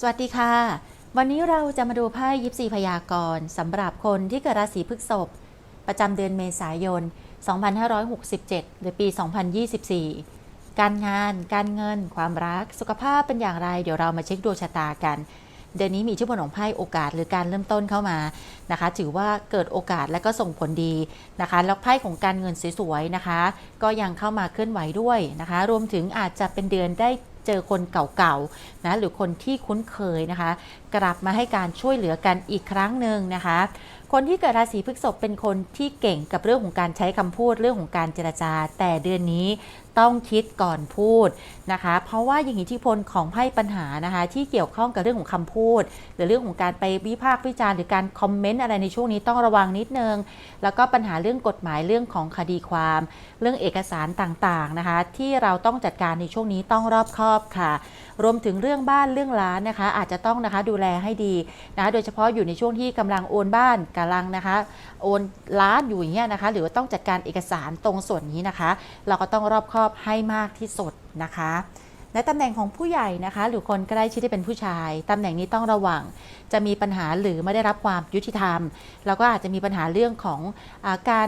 สวัสดีค่ะ วันนี้เราจะมาดูไพ่ยิปซีพยากรณ์สำหรับคนที่เกิดราศีพฤษภประจำเดือนเมษายน 2567 หรือปี 2024 การงาน การเงิน ความรัก สุขภาพเป็นอย่างไร เดี๋ยวเรามาเช็คดวงชะตากัน เดือนนี้มีชื่อผลของไพ่โอกาสหรือการเริ่มต้นเข้ามานะคะ ถือว่าเกิดโอกาสและก็ส่งผลดีนะคะ แล้วไพ่ของการเงินสวยๆนะคะ ก็ยังเข้ามาเคลื่อนไหวด้วยนะคะ รวมถึงอาจจะเป็นเดือนได้ เจอคนเก่าๆนะหรือคนที่คุ้นเคยนะคะ กลับมาให้การช่วยเหลือกันอีกครั้งหนึ่งนะคะ คนที่เกิดราศีพฤษภเป็นคนที่เก่งกับเรื่องของการใช้คำพูดเรื่องของการเจรจา แต่เดือนนี้ ต้องคิดก่อนพูดนะคะ เพราะว่าอย่างอิทธิพลของไพ่ปัญหานะคะ ที่เกี่ยวข้องกับเรื่องของคำพูด หรือเรื่องของการไปวิพากษ์วิจารณ์หรือการคอมเมนต์อะไรในช่วงนี้ต้องระวังนิดนึง แล้วก็ปัญหาเรื่องกฎหมายเรื่องของคดีความ เรื่องเอกสารต่างๆนะคะ ที่เราต้องจัดการในช่วงนี้ต้องรอบคอบค่ะ รวมถึงเรื่องบ้านเรื่องร้านนะคะ อาจจะต้องนะคะดูแลให้ดีนะะโดยเฉพาะอยู่ในช่วงที่กำลังโอนบ้านกำลังนะคะโอนร้านอยู่อย่างเงี้ยนะคะ หรือว่าต้องจัดการเอกสารตรงส่วนนี้นะคะ เราก็ต้องรอบคอบให้มากที่สุดนะคะในตำแหน่งของผู้ใหญ่นะคะ หรือคนใกล้ชิดที่เป็นผู้ชายตำแหน่งนี้ต้องระวัง จะมีปัญหาหรือไม่ได้รับความยุติธรรม แล้วก็อาจจะมีปัญหาเรื่องของอาการ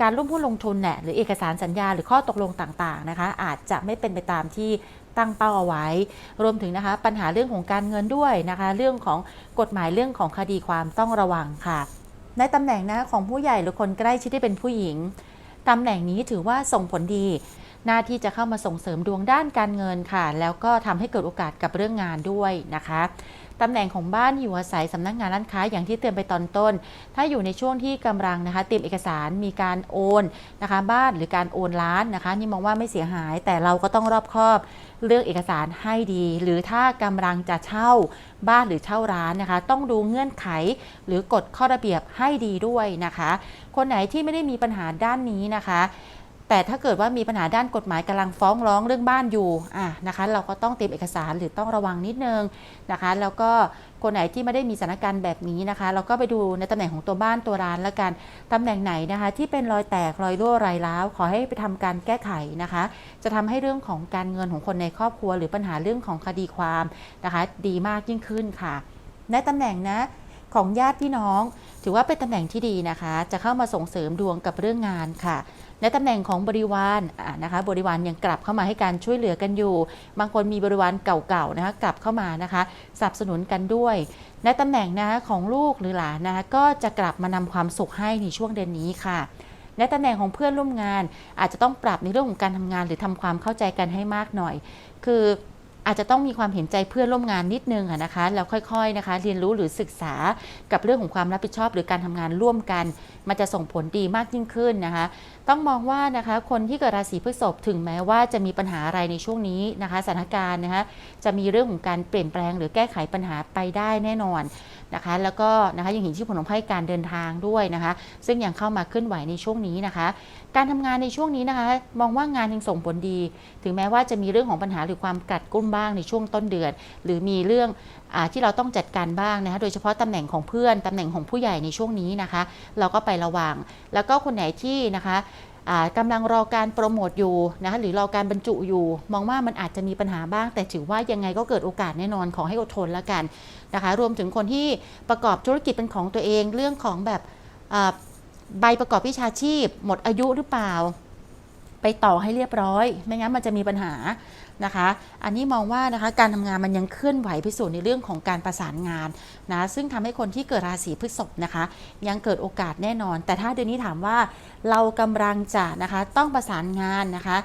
การร่วมหุ้นลงทุนเนี่ยหรือเอกสารสัญญาหรือข้อตกลงต่างๆนะคะ อาจจะไม่เป็นไปตามที่ตั้งเป้าเอาไว้ รวมถึงนะคะ ปัญหาเรื่องของการเงินด้วยนะคะ เรื่องของกฎหมายเรื่องของคดีความต้องระวังค่ะ ในตำแหน่งนะของผู้ใหญ่หรือคนใกล้ชิดที่เป็นผู้หญิงตำแหน่งนี้ถือว่าส่งผลดี หน้าที่จะเข้ามาส่งเสริมดวงด้านการเงินค่ะ แล้วก็ทำให้เกิดโอกาสกับเรื่องงานด้วยนะคะตำแหน่งของบ้านอยู่อาศัยสำนักงานร้านค้าอย่างที่เตือนไปตอนต้น ถ้าอยู่ในช่วงที่กำลังนะคะเตรียมเอกสารมีการโอนนะคะบ้านหรือการโอนร้านนะคะ นี่มองว่าไม่เสียหายแต่เราก็ต้องรอบคอบเลือกเอกสารให้ดี หรือถ้ากำลังจะเช่าบ้านหรือเช่าร้านนะคะ ต้องดูเงื่อนไข หรือกฎข้อระเบียบให้ดีด้วยนะคะ คนไหนที่ไม่ได้มีปัญหาด้านนี้นะคะ แต่ถ้าเกิดว่ามีปัญหาด้านกฎหมายกำลังฟ้องร้องเรื่องบ้านอยู่อะนะคะเราก็ต้องเตรียมเอกสารหรือต้องระวังนิดนึงนะคะ แล้วก็คนไหนที่ไม่ได้มีสถานการณ์แบบนี้นะคะ เราก็ไปดูในตำแหน่งของตัวบ้านตัวร้านแล้วกันตำแหน่งไหนนะคะ ที่เป็นรอยแตกรอยรั่วรอยร้าวขอให้ไปทำการแก้ไขนะคะ จะทำให้เรื่องของการเงินของคนในครอบครัว หรือปัญหาเรื่องของคดีความนะคะ ดีมากยิ่งขึ้นค่ะในตำแหน่งนะ ของญาติพี่น้อง ถือว่าเป็นตำแหน่งที่ดีนะคะ จะเข้ามาส่งเสริมดวงกับเรื่องงานค่ะในตำแหน่งของบริวารนะคะบริวารยังกลับเข้ามาให้การช่วยเหลือกันอยู่ บางคนมีบริวารเก่าๆนะคะกลับเข้ามานะคะสนับสนุนกันด้วยในตำแหน่งนะคะของลูกหรือหลานนะคะก็จะกลับมานำความสุขให้ในช่วงเดือนนี้ค่ะในตำแหน่งของเพื่อนร่วมงาน อาจจะต้องปรับในเรื่องของการทำงานหรือทำความเข้าใจกันให้มากหน่อย คือ อาจจะต้องมีความเห็นใจเพื่อนร่วมงานนิดนึงนะคะแล้วค่อยๆนะคะ เรียนรู้หรือศึกษากับเรื่องของความรับผิดชอบ หรือการทำงานร่วมกัน มันจะส่งผลดีมากยิ่งขึ้นนะคะ ต้องมองว่านะคะคนที่เกิดราศีพฤษภถึงแม้ว่าจะมีปัญหาอะไรในช่วงนี้นะคะสถานการณ์นะคะจะมีเรื่องของการเปลี่ยนแปลง หรือแก้ไขปัญหาไปได้แน่นอน นะคะ แล้วก็นะคะยังเห็นชื่ผลของไพ่การเดินทางด้วยนะคะ ซึ่งยังเข้ามาเคลื่อนไหวในช่วงนี้นะคะ การทำงานในช่วงนี้นะคะ มองว่างานยังส่งผลดี ถึงแม้ว่าจะมีเรื่องของปัญหาหรือความกัดกุ้มบ้างในช่วงต้นเดือน หรือมีเรื่องอที่เราต้องจัดการบ้างนะคะ โดยเฉพาะตำแหน่งของเพื่อนตำแหน่งของผู้ใหญ่ในช่วงนี้นะคะ เราก็ไประวัง แล้วก็คนไหนที่นะคะ กำกำลังรอการโปรโมทอยู่นะคะหรือรอการบรรจุอยู่ มองว่ามันอาจจะมีปัญหาบ้าง แต่ถือว่ายังไงก็เกิดโอกาสแน่นอนขอให้อดทนแล้วกันนะคะรวมถึงคนที่ประกอบธุรกิจเป็นของตัวเองเรื่องของแบบใบประกอบวิชาชีพ หมดอายุหรือเปล่า ไปต่อให้เรียบร้อย ไม่งั้นมันจะมีปัญหา นะคะ อันนี้มองว่านะคะการทำงานมันยังเคลื่อนไหวไปสู่ในเรื่องของการประสานงานนะซึ่งทำให้คนที่เกิดราศีพฤษภนะคะ ยังเกิดโอกาสแน่นอน แต่ถ้าเดือนนี้ถามว่าเรากำลังจะนะคะต้องประสานงานนะคะ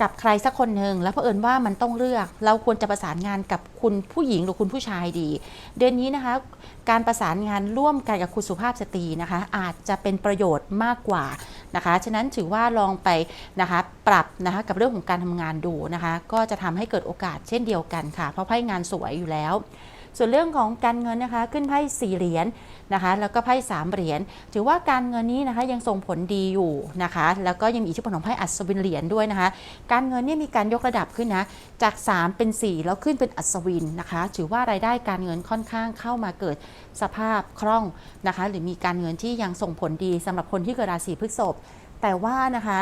กับใครสักคนหนึ่งแล้วเผอิญว่ามันต้องเลือก เราควรจะประสานงานกับคุณผู้หญิงหรือคุณผู้ชายดี เดือนนี้นะคะ การประสานงานร่วมกันกับคุณสุภาพสตรีนะคะ อาจจะเป็นประโยชน์มากกว่านะคะ ฉะนั้นถือว่าลองไปนะคะปรับนะคะกับเรื่องของการทำงานดูนะคะ ก็จะทำให้เกิดโอกาสเช่นเดียวกันค่ะ เพราะไพ่งานสวยอยู่แล้ว ส่วนเรื่องของการเงินนะคะขึ้นไพ่สี่เหรียญนะคะแล้วก็ไพ่สามเหรียญถือว่าการเงินนี้นะคะยังส่งผลดีอยู่นะคะแล้วก็ยังมีอิทธิพลของไพ่อัศวินเหรียญด้วยนะคะการเงินเนี่ยมีการยกระดับขึ้นนะจาก 3 เป็น 4 แล้วขึ้นเป็นอัศวินนะคะถือว่ารายได้การเงินค่อนข้างเข้ามาเกิดสภาพคล่องนะคะหรือมีการเงินที่ยังส่งผลดีสำหรับคนที่เกิดราศีพฤษภแต่ว่านะคะ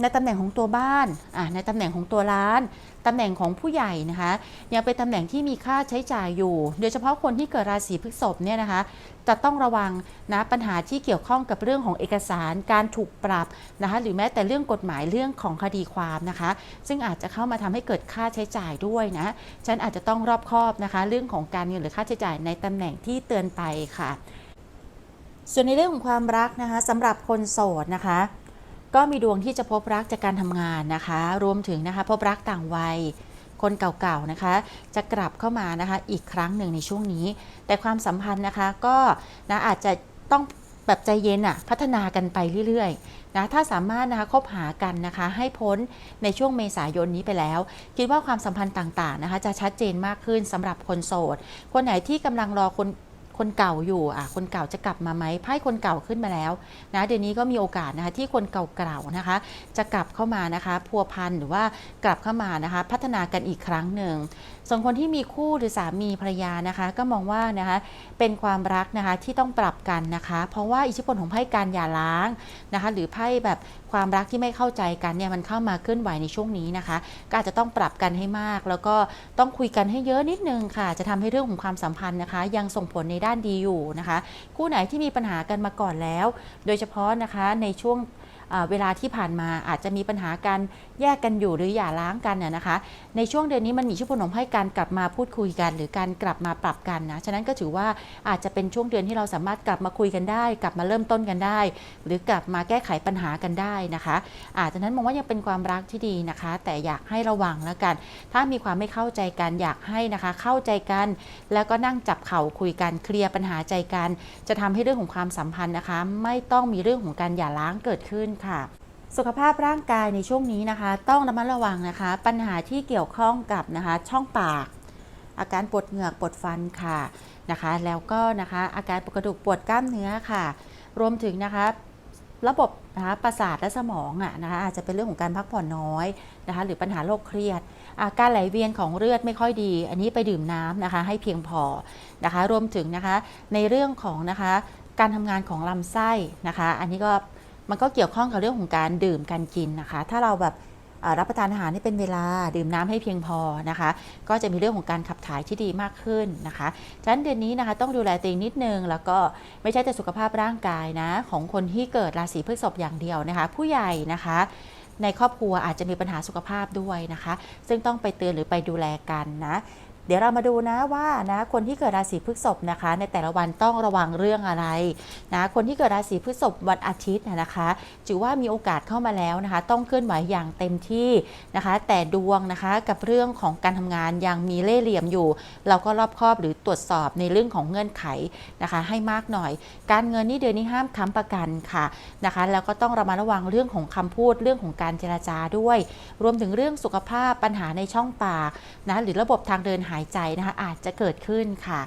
ในตำแหน่งของตัวบ้านอะในตำแหน่งของตัวร้าน ตำแหน่งของผู้ใหญ่นะคะยังเป็นตำแหน่งที่มีค่าใช้จ่ายอยู่ โดยเฉพาะคนที่เกิดราศีพฤษภเนี่ยนะคะจะต้องระวังนะปัญหาที่เกี่ยวข้องกับเรื่องของเอกสารการถูกปรับนะคะหรือแม้แต่เรื่องกฎหมายเรื่องของคดีความนะคะ ซึ่งอาจจะเข้ามาทำให้เกิดค่าใช้จ่ายด้วยนะฉันอาจจะต้องรอบคอบนะคะเรื่องของการเงินหรือค่าใช้จ่ายในตำแหน่งที่เตือนไปค่ะ ส่วนในเรื่องของความรักนะคะสำหรับคนโสดนะคะ ก็มีดวงที่จะพบรักจากการทำงานนะคะ รวมถึงนะคะพบรักต่างวัย คนเก่าๆนะคะ จะกลับเข้ามานะคะอีกครั้งหนึ่งในช่วงนี้ แต่ความสัมพันธ์นะคะก็นะอาจจะต้องแบบใจเย็นอะพัฒนากันไปเรื่อยๆนะถ้าสามารถนะคะคบหากันนะคะให้พ้นในช่วงเมษายนนี้ไปแล้ว คิดว่าความสัมพันธ์ต่างๆนะคะจะชัดเจนมากขึ้นสำหรับคนโสด คนไหนที่กำลังรอคน คนเก่าอยู่อะคนเก่าจะกลับมาไหมไพ่คนเก่าขึ้นมาแล้วนะเดี๋ยวนี้ก็มีโอกาสนะคะที่คนเก่าๆนะคะ จะกลับเข้ามานะคะพัวพันหรือว่ากลับเข้ามานะคะ พัฒนากันอีกครั้งหนึ่ง ส่วนคนที่มีคู่หรือสามีภรรยานะคะ ก็มองว่านะคะเป็นความรักนะคะที่ต้องปรับกันนะคะ เพราะว่าอิทธิพลของไพ่การหย่าร้างนะคะ หรือไพ่แบบความรักที่ไม่เข้าใจกันเนี่ยมันเข้ามาเคลื่อนไหวในช่วงนี้นะคะ ก็อาจจะต้องปรับกันให้มาก แล้วก็ต้องคุยกันให้เยอะนิดนึงค่ะ จะทำให้เรื่องของความสัมพันธ์นะคะ ยังส่งผลในด้านดีอยู่นะคะ คู่ไหนที่มีปัญหากันมาก่อนแล้ว โดยเฉพาะนะคะในช่วงเวลาที่ผ่านมาอาจจะมีปัญหาการ แยกกันอยู่หรือหย่าร้างกันน่ะนะคะ ในช่วงเดือนนี้มันมีอิทธิพลของให้การกลับมาพูดคุยกัน หรือการกลับมาปรับกันนะฉะนั้นก็ถือว่าอาจจะเป็นช่วงเดือนที่เราสามารถกลับมาคุยกันได้ กลับมาเริ่มต้นกันได้ หรือกลับมาแก้ไขปัญหากันได้นะคะอาจจะนั้นมองว่ายังเป็นความรักที่ดีนะคะ แต่อยากให้ระวังแล้วกัน ถ้ามีความไม่เข้าใจกันอยากให้นะคะ เข้าใจกัน แล้วก็นั่งจับเข่าคุยกันเคลียร์ปัญหาใจกัน จะทำให้เรื่องของความสัมพันธ์นะคะ ไม่ต้องมีเรื่องของการหย่าร้างเกิดขึ้นค่ะ สุขภาพร่างกายในช่วงนี้นะคะ ต้องระมัดระวังนะคะ ปัญหาที่เกี่ยวข้องกับนะคะ ช่องปาก อาการปวดเหงือกปวดฟันค่ะนะคะ แล้วก็นะคะอาการปวดกระดูกปวดกล้ามเนื้อค่ะ รวมถึงนะคะระบบนะคะประสาทและสมองอะนะคะอาจจะเป็นเรื่องของการพักผ่อนน้อยนะคะ หรือปัญหาโรคเครียด อาการไหลเวียนของเลือดไม่ค่อยดี อันนี้ไปดื่มน้ำนะคะให้เพียงพอนะคะ รวมถึงนะคะในเรื่องของนะคะการทำงานของลำไส้นะคะ อันนี้ก็ มันก็เกี่ยวข้องกับเรื่องของการดื่มการกินนะคะ ถ้าเราแบบรับประทานอาหารให้เป็นเวลาดื่มน้ำให้เพียงพอนะคะ ก็จะมีเรื่องของการขับถ่ายที่ดีมากขึ้นนะคะฉะนั้นเดือนนี้นะคะต้องดูแลตัวเองนิดนึง แล้วก็ไม่ใช่แต่สุขภาพร่างกายนะของคนที่เกิดราศีพฤษภอย่างเดียวนะคะ ผู้ใหญ่นะคะในครอบครัวอาจจะมีปัญหาสุขภาพด้วยนะคะ ซึ่งต้องไปเตือนหรือไปดูแลกันนะ เดี๋ยวเรามาดูนะว่านะคนที่เกิดราศีพฤษภนะคะ ในแต่ละวันต้องระวังเรื่องอะไรนะคนที่เกิดราศีพฤษภวันอาทิตย์นะคะถือว่ามีโอกาสเข้ามาแล้วนะคะ ต้องเคลื่อนไหวอย่างเต็มที่นะคะ แต่ดวงนะคะกับเรื่องของการทำงานยังมีเล่ห์เหลี่ยมอยู่ เราก็รอบคอบหรือตรวจสอบในเรื่องของเงื่อนไขนะคะ ให้มากหน่อย การเงินนี่เดือนนี้ห้ามค้ำประกันค่ะนะคะ แล้วก็ต้องระมัดระวังเรื่องของคำพูดเรื่องของการเจรจาด้วย รวมถึงเรื่องสุขภาพปัญหาในช่องปากนะหรือระบบทางเดินหายใจนะคะอาจจะเกิดขึ้นค่ะ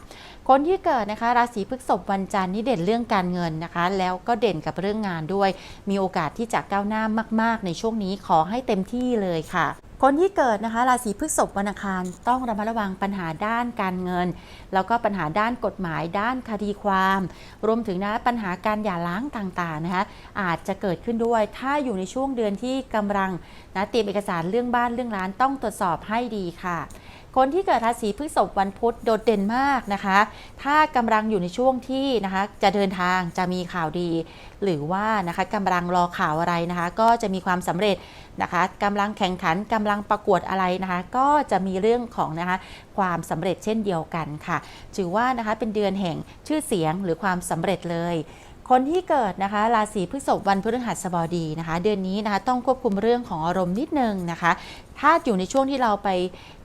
คนที่เกิดนะคะราศีพฤษภวันจันทร์นี่เด่นเรื่องการเงินนะคะ แล้วก็เด่นกับเรื่องงานด้วย มีโอกาสที่จะก้าวหน้ามาก ๆ ในช่วงนี้ขอให้เต็มที่เลยค่ะคนที่เกิดนะคะราศีพฤษภวันอังคารต้องระมัดระวังปัญหาด้านการเงิน แล้วก็ปัญหาด้านกฎหมายด้านคดีความ รวมถึงนะปัญหาการหย่าร้างต่างๆนะคะอาจจะเกิดขึ้นด้วย ถ้าอยู่ในช่วงเดือนที่กำลังนะเตรียมเอกสารเรื่องบ้านเรื่องร้านต้องตรวจสอบให้ดีค่ะ คนที่เกิดราศีพฤษภวันพุธโดดเด่นมากนะคะ ถ้ากำลังอยู่ในช่วงที่นะคะจะเดินทางจะมีข่าวดี หรือว่านะคะกำลังรอข่าวอะไรนะคะ ก็จะมีความสำเร็จนะคะกำลังแข่งขันกำลังประกวดอะไรนะคะ ก็จะมีเรื่องของนะคะความสำเร็จเช่นเดียวกันค่ะ ถือว่านะคะเป็นเดือนแห่งชื่อเสียงหรือความสำเร็จเลยคนที่เกิดนะคะราศีพฤษภวันพฤหัสบดีนะคะ เดือนนี้นะคะต้องควบคุมเรื่องของอารมณ์นิดนึงนะคะ ถ้าอยู่ในช่วงที่เราไป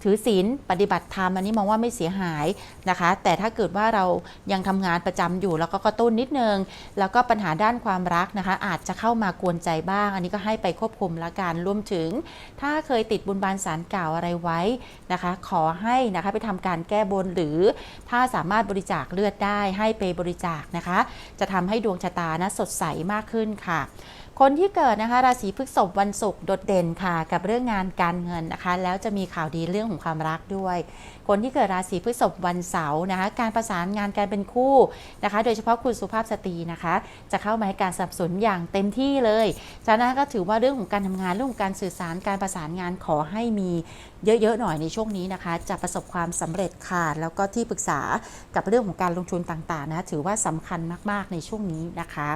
ถือศีลปฏิบัติธรรมอันนี้มองว่าไม่เสียหายนะคะ แต่ถ้าเกิดว่าเรายังทำงานประจำอยู่ แล้วก็กระตุ้นนิดนึง แล้วก็ปัญหาด้านความรักนะคะ อาจจะเข้ามากวนใจบ้าง อันนี้ก็ให้ไปควบคุมละกันรวมถึง ถ้าเคยติดบุญบานสารกล่าวอะไรไว้นะคะ ขอให้นะคะไปทำการแก้บนหรือ ถ้าสามารถบริจาคเลือดได้ให้ไปบริจาคนะคะ จะทำให้ดวงชะตานะสดใสมากขึ้นค่ะ คนที่เกิดนะคะราศีพฤษภวันศุกร์โดดเด่นค่ะ กับเรื่องงานการเงินนะคะ แล้วจะมีข่าวดีเรื่องของความรักด้วยคนที่เกิดราศีพฤษภวันเสาร์นะคะการประสานงานการเป็นคู่นะคะ โดยเฉพาะคุณสุภาพสตรีนะคะ จะเข้ามาให้การสนับสนุนอย่างเต็มที่เลยฉะนั้นก็ถือว่าเรื่องของการทำงานเรื่องของการสื่อสารการประสานงานขอให้มีเยอะๆหน่อยในช่วงนี้นะคะ จะประสบความสำเร็จค่ะแล้วก็ที่ปรึกษากับเรื่องของการลงทุนต่างๆนะถือว่าสำคัญมากๆในช่วงนี้นะคะ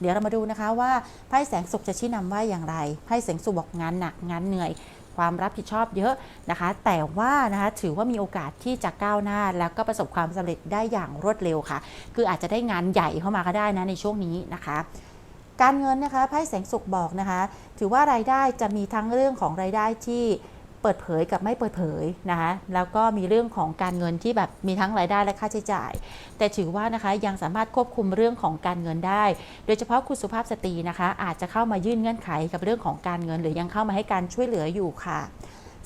เดี๋ยวเรามาดูนะคะว่าไพ่แสงสุขจะชี้นำว่าอย่างไรไพ่แสงสุขบอกงานหนักงานเหนื่อย ความรับผิดชอบเยอะนะคะ แต่ว่านะคะถือว่ามีโอกาสที่จะก้าวหน้า แล้วก็ประสบความสำเร็จได้อย่างรวดเร็วค่ะ คืออาจจะได้งานใหญ่เข้ามาก็ได้นะในช่วงนี้นะคะการเงินนะคะไพ่แสงสุขบอกนะคะ ถือว่ารายได้จะมีทั้งเรื่องของรายได้ที่ เปิดเผยกับไม่เปิดเผยนะคะแล้วก็มีเรื่องของการเงินที่แบบมีทั้งรายได้และค่าใช้จ่าย แต่ถือว่านะคะยังสามารถควบคุมเรื่องของการเงินได้ โดยเฉพาะคุณสุภาพสตรีนะคะ อาจจะเข้ามายื่นเงื่อนไขกับเรื่องของการเงิน หรือยังเข้ามาให้การช่วยเหลืออยู่ค่ะ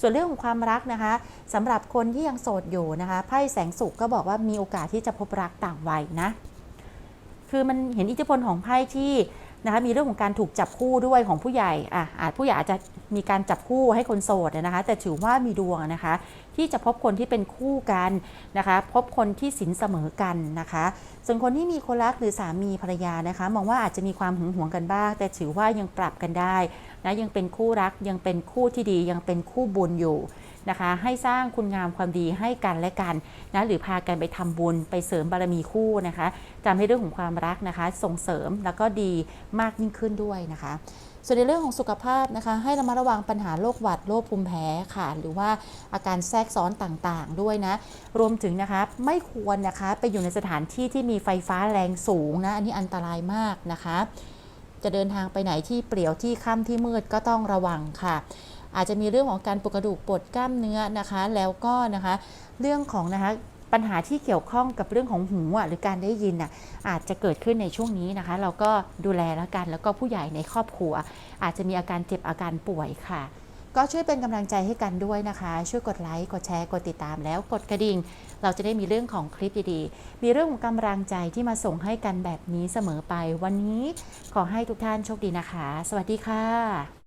ส่วนเรื่องของความรักนะคะสำหรับคนที่ยังโสดอยู่นะคะไพ่แสงสุขก็บอกว่ามีโอกาสที่จะพบรักต่างวัยนะ คือมันเห็นอิทธิพลของไพ่ที่ นะคะมีเรื่องของการถูกจับคู่ด้วยของผู้ใหญ่อะอาจผู้ใหญ่อาจจะมีการจับคู่ให้คนโสดนะคะ แต่ถือว่ามีดวงนะคะ ที่จะพบคนที่เป็นคู่กันนะคะ พบคนที่สินเสมอกันนะคะ ส่วนคนที่มีคนรักหรือสามีภรรยานะคะ มองว่าอาจจะมีความหึงหวงกันบ้าง แต่ถือว่ายังปรับกันได้นะยังเป็นคู่รักยังเป็นคู่ที่ดียังเป็นคู่บุญอยู่ นะคะ ให้สร้างคุณงามความดีให้กันและกันนะหรือพากันไปทำบุญไปเสริมบารมีคู่นะคะทำให้เรื่องของความรักนะคะ ส่งเสริมแล้วก็ดีมากยิ่งขึ้นด้วยนะคะ ส่วนในเรื่องของสุขภาพนะคะ ให้ระมัดระวังปัญหาโรคหวัดโรคภูมิแพ้ค่ะ หรือว่าอาการแทรกซ้อนต่างๆด้วยนะ รวมถึงนะคะไม่ควรนะคะไปอยู่ในสถานที่ที่มีไฟฟ้าแรงสูงนะอันนี้อันตรายมากนะคะ จะเดินทางไปไหนที่เปลี่ยวที่ค่ำที่มืดก็ต้องระวังค่ะ อาจจะมีเรื่องของการปวดกระดูกปวดกล้ามเนื้อนะคะ แล้วก็นะคะเรื่องของนะคะปัญหาที่เกี่ยวข้องกับเรื่องของหูอะหรือการได้ยินอะอาจจะเกิดขึ้นในช่วงนี้นะคะ เราก็ดูแลแล้วกันแล้วก็ผู้ใหญ่ในครอบครัว อาจจะมีอาการเจ็บอาการป่วยค่ะ ก็ช่วยเป็นกำลังใจให้กันด้วยนะคะ ช่วยกดไลค์กดแชร์กดติดตามแล้วกดกระดิ่ง เราจะได้มีเรื่องของคลิปดีๆ มีเรื่องของกำลังใจที่มาส่งให้กันแบบนี้เสมอไป วันนี้ขอให้ทุกท่านโชคดีนะคะ สวัสดีค่ะ